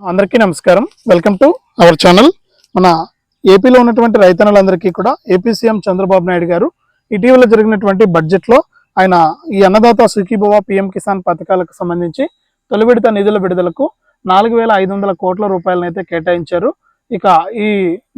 అందరికీ నమస్కారం. Welcome to our channel మన ఏపీలో ఉన్నటువంటి రైతన్నలందరికీ కూడా ఏపీ సీఎం చంద్రబాబు నాయుడు గారు ఇటీవల జరిగినటువంటి బడ్జెట్లో ఆయన ఈ అన్నదాత సుఖీభవ పిఎం కిసాన్ పథకాలకు సంబంధించి తొలి విడత నిధుల విడుదలకు నాలుగు వేల ఐదు వందల కోట్ల రూపాయలనైతే కేటాయించారు. ఇక ఈ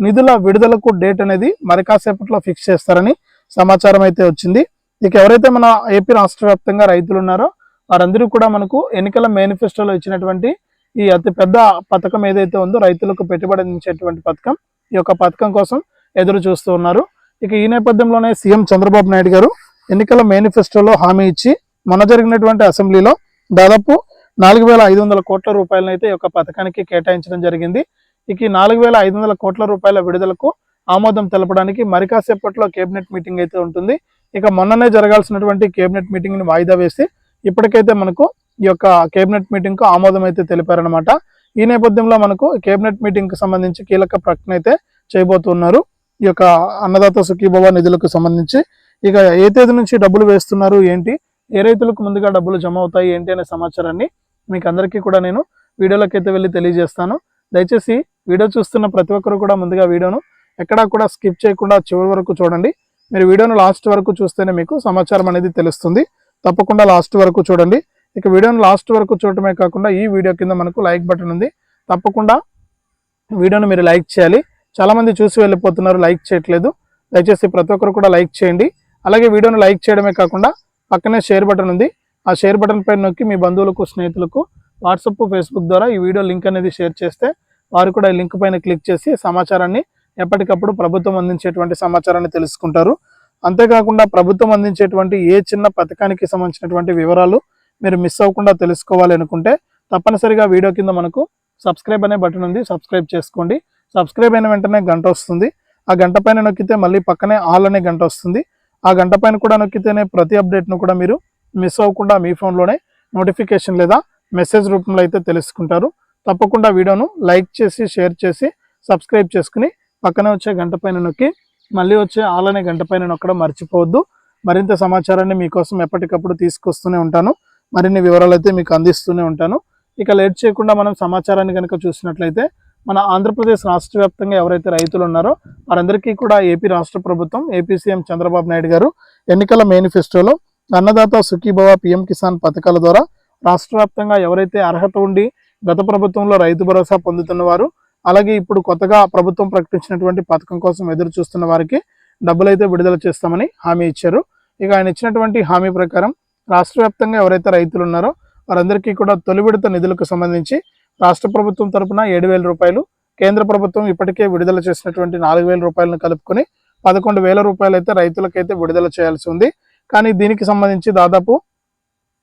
నిధుల విడుదలకు డేట్ అనేది మరి కాసేపట్లో ఫిక్స్ చేస్తారని సమాచారం అయితే వచ్చింది. ఇక ఎవరైతే మన ఏపీ రాష్ట్ర వ్యాప్తంగా రైతులు ఉన్నారో వారందరూ కూడా మనకు ఎన్నికల మేనిఫెస్టోలో ఇచ్చినటువంటి ఈ అతి పెద్ద పథకం ఏదైతే ఉందో రైతులకు పెట్టుబడి అందించేటువంటి పథకం ఈ యొక్క పథకం కోసం ఎదురు చూస్తూ ఉన్నారు. ఇక ఈ నేపథ్యంలోనే సీఎం చంద్రబాబు నాయుడు గారు ఎన్నికల మేనిఫెస్టోలో హామీ ఇచ్చి మొన్న జరిగినటువంటి అసెంబ్లీలో దాదాపు నాలుగు వేల ఐదు వందల కోట్ల రూపాయలను అయితే ఈ యొక్క పథకానికి కేటాయించడం జరిగింది. ఇక ఈ నాలుగు వేల ఐదు వందల కోట్ల రూపాయల విడుదలకు ఆమోదం తెలపడానికి మరి కాసేపట్లో కేబినెట్ మీటింగ్ అయితే ఉంటుంది. ఇక మొన్ననే జరగాల్సినటువంటి కేబినెట్ మీటింగ్ని వాయిదా వేసి ఇప్పటికైతే మనకు ఈ యొక్క కేబినెట్ మీటింగ్కు ఆమోదం అయితే తెలిపారనమాట ఈ నేపథ్యంలో మనకు కేబినెట్ మీటింగ్కు సంబంధించి కీలక ప్రకటన అయితే చేయబోతున్నారు. ఈ యొక్క అన్నదాత సుఖీభవ నిధులకు సంబంధించి ఇక ఏ తేదీ నుంచి డబ్బులు వేస్తున్నారు ఏంటి ఏ రైతులకు ముందుగా డబ్బులు జమ అవుతాయి ఏంటి అనే సమాచారాన్ని మీకు అందరికీ కూడా నేను వీడియోలోకి అయితే వెళ్ళి తెలియజేస్తాను. దయచేసి వీడియో చూస్తున్న ప్రతి ఒక్కరు కూడా ముందుగా వీడియోను ఎక్కడా కూడా స్కిప్ చేయకుండా చివరి వరకు చూడండి. మీరు వీడియోను లాస్ట్ వరకు చూస్తేనే మీకు సమాచారం అనేది తెలుస్తుంది. తప్పకుండా లాస్ట్ వరకు చూడండి. ఇక వీడియోను లాస్ట్ వరకు చూడటమే కాకుండా ఈ వీడియో కింద మనకు లైక్ బటన్ ఉంది. తప్పకుండా వీడియోను మీరు లైక్ చేయాలి. చాలామంది చూసి వెళ్ళిపోతున్నారు లైక్ చేయట్లేదు. దయచేసి ప్రతి ఒక్కరు కూడా లైక్ చేయండి. అలాగే వీడియోను లైక్ చేయడమే కాకుండా పక్కనే షేర్ బటన్ ఉంది. ఆ షేర్ బటన్ పైన నొక్కి మీ బంధువులకు స్నేహితులకు వాట్సాప్ ఫేస్బుక్ ద్వారా ఈ వీడియో లింక్ అనేది షేర్ చేస్తే వారు కూడా ఈ లింక్ పైన క్లిక్ చేసి సమాచారాన్ని ఎప్పటికప్పుడు ప్రభుత్వం అందించేటువంటి సమాచారాన్ని తెలుసుకుంటారు. అంతేకాకుండా ప్రభుత్వం అందించేటువంటి ఏ చిన్న పథకానికి సంబంధించినటువంటి వివరాలు మీరు మిస్ అవ్వకుండా తెలుసుకోవాలి అనుకుంటే తప్పనిసరిగా వీడియో కింద మనకు సబ్స్క్రైబ్ అనే బటన్ ఉంది. సబ్స్క్రైబ్ చేసుకోండి. సబ్స్క్రైబ్ అయిన వెంటనే గంట వస్తుంది. ఆ గంట పైన నొక్కితే మళ్ళీ పక్కనే ఆల్ అనే గంట వస్తుంది. ఆ గంట పైన కూడా నొక్కితేనే ప్రతి అప్డేట్ను కూడా మీరు మిస్ అవ్వకుండా మీ ఫోన్లోనే నోటిఫికేషన్ లేదా మెసేజ్ రూపంలో అయితే తెలుసుకుంటారు. తప్పకుండా వీడియోను లైక్ చేసి షేర్ చేసి సబ్స్క్రైబ్ చేసుకుని పక్కనే వచ్చే గంట పైన నొక్కి మళ్ళీ వచ్చే ఆల్ అనే గంట పైన నొక్కడం మర్చిపోవద్దు. మరింత సమాచారాన్ని మీకోసం ఎప్పటికప్పుడు తీసుకొస్తూనే ఉంటాను. మరిన్ని వివరాలు అయితే మీకు అందిస్తూనే ఉంటాను. ఇక లేట్ చేయకుండా మనం సమాచారాన్ని కనుక చూసినట్లయితే మన ఆంధ్రప్రదేశ్ రాష్ట్ర వ్యాప్తంగా ఎవరైతే రైతులు ఉన్నారో వారందరికీ కూడా ఏపీ రాష్ట్ర ప్రభుత్వం ఏపీ సీఎం చంద్రబాబు నాయుడు గారు ఎన్నికల మేనిఫెస్టోలో అన్నదాత సుఖీభవ పిఎం కిసాన్ పథకాల ద్వారా రాష్ట్ర వ్యాప్తంగా ఎవరైతే అర్హత ఉండి గత ప్రభుత్వంలో రైతు భరోసా పొందుతున్న వారు అలాగే ఇప్పుడు కొత్తగా ప్రభుత్వం ప్రకటించినటువంటి పథకం కోసం ఎదురు చూస్తున్న వారికి డబ్బులైతే విడుదల చేస్తామని హామీ ఇచ్చారు. ఇక ఆయన ఇచ్చినటువంటి హామీ ప్రకారం రాష్ట్ర వ్యాప్తంగా ఎవరైతే రైతులు ఉన్నారో వారందరికీ కూడా తొలి విడత నిధులకు సంబంధించి రాష్ట్ర ప్రభుత్వం తరపున ఏడు వేల రూపాయలు కేంద్ర ప్రభుత్వం ఇప్పటికే విడుదల చేసినటువంటి నాలుగు వేల రూపాయలను కలుపుకొని పదకొండు వేల రూపాయలు అయితే రైతులకైతే విడుదల చేయాల్సి ఉంది. కానీ దీనికి సంబంధించి దాదాపు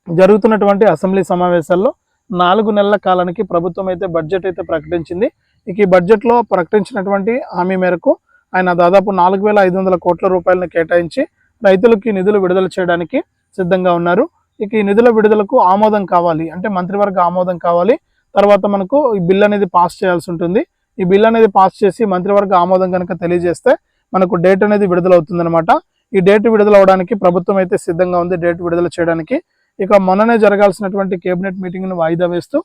జరుగుతున్నటువంటి అసెంబ్లీ సమావేశాల్లో నాలుగు నెలల కాలానికి ప్రభుత్వం అయితే బడ్జెట్ అయితే ప్రకటించింది. ఇక ఈ బడ్జెట్లో ప్రకటించినటువంటి హామీ మేరకు ఆయన దాదాపు నాలుగు వేల ఐదు వందల కోట్ల రూపాయలను కేటాయించి రైతులకి నిధులు విడుదల చేయడానికి సిద్ధంగా ఉన్నారు. ఇక ఈ నిధుల విడుదలకు ఆమోదం కావాలి. అంటే మంత్రివర్గ ఆమోదం కావాలి. తర్వాత మనకు ఈ బిల్ అనేది పాస్ చేయాల్సి ఉంటుంది. ఈ బిల్ అనేది పాస్ చేసి మంత్రివర్గ ఆమోదం కనుక తెలియజేస్తే మనకు డేట్ అనేది విడుదల అవుతుందన్నమాట ఈ డేట్ విడుదల అవడానికి ప్రభుత్వం అయితే సిద్ధంగా ఉంది డేట్ విడుదల చేయడానికి. ఇక మొన్ననే జరగాల్సినటువంటి కేబినెట్ మీటింగ్ను వాయిదా వేస్తూ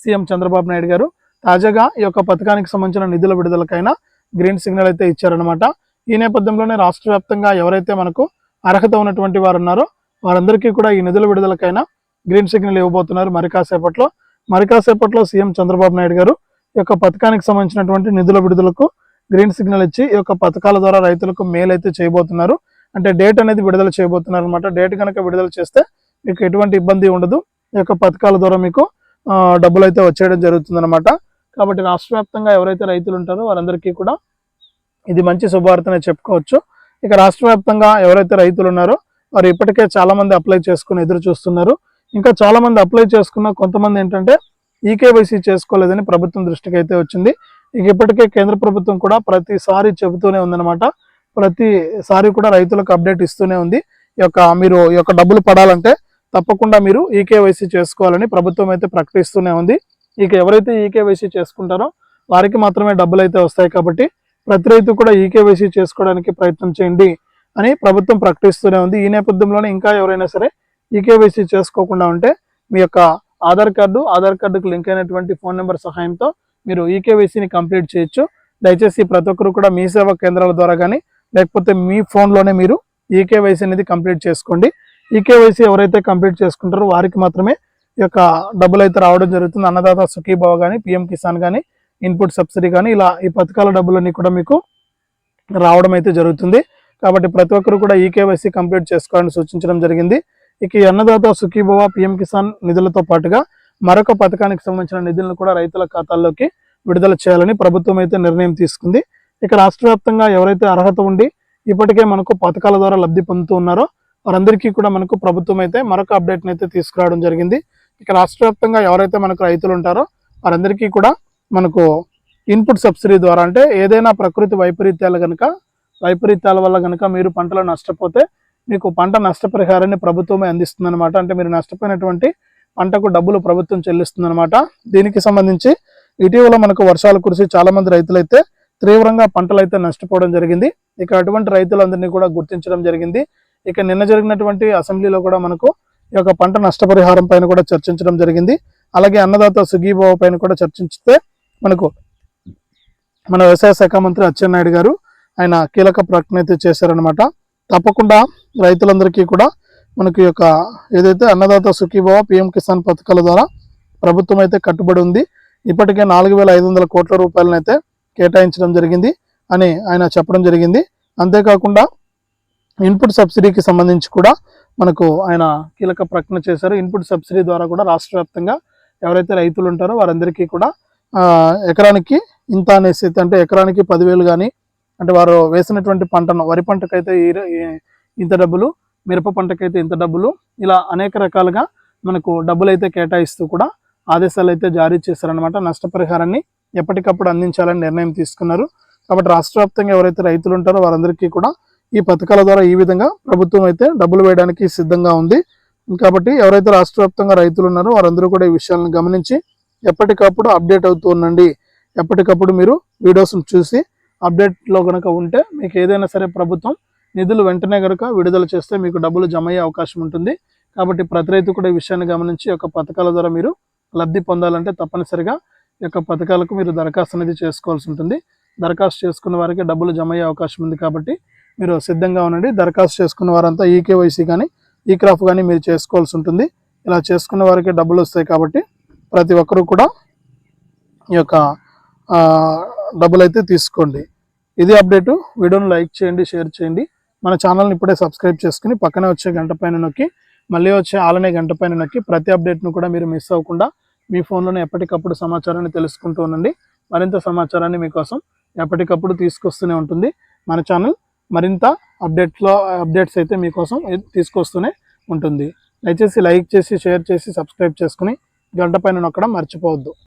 సీఎం చంద్రబాబు నాయుడు గారు తాజాగా ఈ యొక్క పథకానికి సంబంధించిన నిధుల విడుదలకైనా గ్రీన్ సిగ్నల్ అయితే ఇచ్చారనమాట ఈ నేపథ్యంలోనే రాష్ట్ర వ్యాప్తంగా ఎవరైతే మనకు అర్హత ఉన్నటువంటి వారు ఉన్నారో వారందరికీ కూడా ఈ నిధుల విడుదలకైనా గ్రీన్ సిగ్నల్ ఇవ్వబోతున్నారు. మరి కాసేపట్లో మరి కాసేపట్లో సీఎం చంద్రబాబు నాయుడు గారు ఈ యొక్క పథకానికి సంబంధించినటువంటి నిధుల విడుదలకు గ్రీన్ సిగ్నల్ ఇచ్చి ఈ యొక్క పథకాల ద్వారా రైతులకు మేలు అయితే చేయబోతున్నారు. అంటే డేట్ అనేది విడుదల చేయబోతున్నారు అనమాట డేట్ కనుక విడుదల చేస్తే మీకు ఎటువంటి ఇబ్బంది ఉండదు. ఈ యొక్క పథకాల ద్వారా మీకు డబ్బులు అయితే వచ్చేయడం జరుగుతుంది కాబట్టి రాష్ట్ర వ్యాప్తంగా ఎవరైతే రైతులు ఉంటారో వారందరికీ కూడా ఇది మంచి శుభవార్తనే చెప్పుకోవచ్చు. ఇక రాష్ట్ర వ్యాప్తంగా ఎవరైతే రైతులు ఉన్నారో వారు ఇప్పటికే చాలా మంది అప్లై చేసుకుని ఎదురు చూస్తున్నారు. ఇంకా చాలా మంది అప్లై చేసుకున్న కొంతమంది ఏంటంటే ఈకేవైసీ చేసుకోలేదని ప్రభుత్వం దృష్టికి అయితే వచ్చింది. ఇక ఇప్పటికే కేంద్ర ప్రభుత్వం కూడా ప్రతిసారి చెబుతూనే ఉందన్నమాట. ప్రతిసారి కూడా రైతులకు అప్డేట్ ఇస్తూనే ఉంది. ఈ యొక్క మీరు ఈ యొక్క డబ్బులు పడాలంటే తప్పకుండా మీరు ఈకేవైసీ చేసుకోవాలని ప్రభుత్వం అయితే ప్రకటిస్తూనే ఉంది. ఇక ఎవరైతే ఈకేవైసీ చేసుకుంటారో వారికి మాత్రమే డబ్బులు అయితే వస్తాయి కాబట్టి ప్రతి రైతు కూడా ఈకేవైసీ చేసుకోవడానికి ప్రయత్నం చేయండి. అని ప్రభుత్వం ప్రకటిస్తూనే ఉంది. ఈ నేపథ్యంలోనే ఇంకా ఎవరైనా సరే ఈకేవైసీ చేసుకోకుండా ఉంటే మీ యొక్క ఆధార్ కార్డు ఆధార్ కార్డుకు లింక్ అయినటువంటి ఫోన్ నెంబర్ సహాయంతో మీరు ఈకేవైసీని కంప్లీట్ చేయొచ్చు. దయచేసి ప్రతి ఒక్కరు కూడా మీ సేవా కేంద్రాల ద్వారా కానీ లేకపోతే మీ ఫోన్లోనే మీరు ఈకేవైసీ అనేది కంప్లీట్ చేసుకోండి. ఈకేవైసీ ఎవరైతే కంప్లీట్ చేసుకుంటారో వారికి మాత్రమే ఈ యొక్క డబ్బులు అయితే రావడం జరుగుతుంది. అన్నదాత సుఖీభావ కానీ పిఎం కిసాన్ కానీ ఇన్పుట్ సబ్సిడీ కానీ ఇలా ఈ పథకాల డబ్బులన్నీ కూడా మీకు రావడం అయితే జరుగుతుంది. కాబట్టి ప్రతి ఒక్కరు కూడా ఈకేవైసీ కంప్లీట్ చేసుకోవాలని సూచించడం జరిగింది. ఇక అన్నదాత సుఖీభవ పిఎం కిసాన్ నిధులతో పాటుగా మరొక పథకానికి సంబంధించిన నిధులను కూడా రైతుల ఖాతాల్లోకి విడుదల చేయాలని ప్రభుత్వం అయితే నిర్ణయం తీసుకుంది. ఇక రాష్ట్ర వ్యాప్తంగా ఎవరైతే అర్హత ఉండి ఇప్పటికే మనకు పథకాల ద్వారా లబ్ధి పొందుతూ ఉన్నారో వారందరికీ కూడా మనకు ప్రభుత్వం అయితే మరొక అప్డేట్ని అయితే తీసుకురావడం జరిగింది. ఇక రాష్ట్ర వ్యాప్తంగా ఎవరైతే మనకు రైతులు ఉంటారో వారందరికీ కూడా మనకు ఇన్పుట్ సబ్సిడీ ద్వారా అంటే ఏదైనా ప్రకృతి వైపరీత్యాలు కనుక వైపరీత్యాల వల్ల కనుక మీరు పంటలు నష్టపోతే మీకు పంట నష్టపరిహారాన్ని ప్రభుత్వమే అందిస్తుందన్నమాట. అంటే మీరు నష్టపోయినటువంటి పంటకు డబ్బులు ప్రభుత్వం చెల్లిస్తుందన్నమాట. దీనికి సంబంధించి ఇటీవల మనకు వర్షాలు కురిసి చాలా మంది రైతులైతే తీవ్రంగా పంటలు అయితే నష్టపోవడం జరిగింది. ఇక అటువంటి రైతులందరినీ కూడా గుర్తించడం జరిగింది. ఇక నిన్న జరిగినటువంటి అసెంబ్లీలో కూడా మనకు ఈ యొక్క పంట నష్టపరిహారం పైన కూడా చర్చించడం జరిగింది. అలాగే అన్నదాత సుగీభావ పైన కూడా చర్చించితే మనకు మన వ్యవసాయ శాఖ మంత్రి అచ్చెన్నాయుడు గారు ఆయన కీలక ప్రకటన అయితే చేశారనమాట తప్పకుండా రైతులందరికీ కూడా మనకి యొక్క ఏదైతే అన్నదాత సుఖీభావ పిఎం కిసాన్ పథకాల ద్వారా ప్రభుత్వం అయితే కట్టుబడి ఉంది. ఇప్పటికే నాలుగు వేల ఐదు వందల కోట్ల రూపాయలను అయితే కేటాయించడం జరిగింది అని ఆయన చెప్పడం జరిగింది. అంతేకాకుండా ఇన్పుట్ సబ్సిడీకి సంబంధించి కూడా మనకు ఆయన కీలక ప్రకటన చేశారు. ఇన్పుట్ సబ్సిడీ ద్వారా కూడా రాష్ట్ర వ్యాప్తంగా ఎవరైతే రైతులు ఉంటారో వారందరికీ కూడా ఎకరానికి ఇంత అనేసి అంటే ఎకరానికి పదివేలు కానీ అంటే వారు వేసినటువంటి పంటను వరి పంటకైతే ఈ ఇంత డబ్బులు మిరప పంటకైతే ఇంత డబ్బులు ఇలా అనేక రకాలుగా మనకు డబ్బులు అయితే కేటాయిస్తూ కూడా ఆదేశాలు అయితే జారీ చేశారనమాట నష్టపరిహారాన్ని ఎప్పటికప్పుడు అందించాలని నిర్ణయం తీసుకున్నారు. కాబట్టి రాష్ట్ర వ్యాప్తంగా ఎవరైతే రైతులు ఉంటారో వారందరికీ కూడా ఈ పథకాల ద్వారా ఈ విధంగా ప్రభుత్వం అయితే డబ్బులు వేయడానికి సిద్ధంగా ఉంది. కాబట్టి ఎవరైతే రాష్ట్ర వ్యాప్తంగా రైతులు ఉన్నారో వారందరూ కూడా ఈ విషయాలను గమనించి ఎప్పటికప్పుడు అప్డేట్ అవుతూ ఉండండి. ఎప్పటికప్పుడు మీరు వీడియోస్ను చూసి అప్డేట్లో కనుక ఉంటే మీకు ఏదైనా సరే ప్రభుత్వం నిధులు వెంటనే కనుక విడుదల చేస్తే మీకు డబ్బులు జమ అయ్యే అవకాశం ఉంటుంది. కాబట్టి ప్రతి రైతు కూడా ఈ విషయాన్ని గమనించి యొక్క పథకాల ద్వారా మీరు లబ్ధి పొందాలంటే తప్పనిసరిగా ఈ యొక్క పథకాలకు మీరు దరఖాస్తు అనేది చేసుకోవాల్సి ఉంటుంది. దరఖాస్తు చేసుకున్న వారికి డబ్బులు జమ అయ్యే అవకాశం ఉంది కాబట్టి మీరు సిద్ధంగా ఉండండి. దరఖాస్తు చేసుకున్న వారంతా ఈకేవైసీ కానీ ఈ క్రాఫ్ కానీ మీరు చేసుకోవాల్సి ఉంటుంది. ఇలా చేసుకున్న వారికి డబ్బులు వస్తాయి కాబట్టి ప్రతి ఒక్కరూ కూడా ఈ యొక్క డబ్బులు అయితే తీసుకోండి. ఇది అప్డేటు. వీడియోను లైక్ చేయండి షేర్ చేయండి. మన ఛానల్ని ఇప్పుడే సబ్స్క్రైబ్ చేసుకుని పక్కనే వచ్చే గంట పైన నొక్కి మళ్ళీ వచ్చే ఆలనే గంట పైన నొక్కి ప్రతి అప్డేట్ను కూడా మీరు మిస్ అవ్వకుండా మీ ఫోన్లోనే ఎప్పటికప్పుడు సమాచారాన్ని తెలుసుకుంటూ ఉండండి. మరింత సమాచారాన్ని మీకోసం ఎప్పటికప్పుడు తీసుకొస్తూనే ఉంటుంది. మన ఛానల్ మరింత అప్డేట్లో అప్డేట్స్ అయితే మీకోసం తీసుకొస్తూనే ఉంటుంది. దయచేసి లైక్ చేసి షేర్ చేసి సబ్స్క్రైబ్ చేసుకుని గంట పైన నొక్కడం మర్చిపోవద్దు.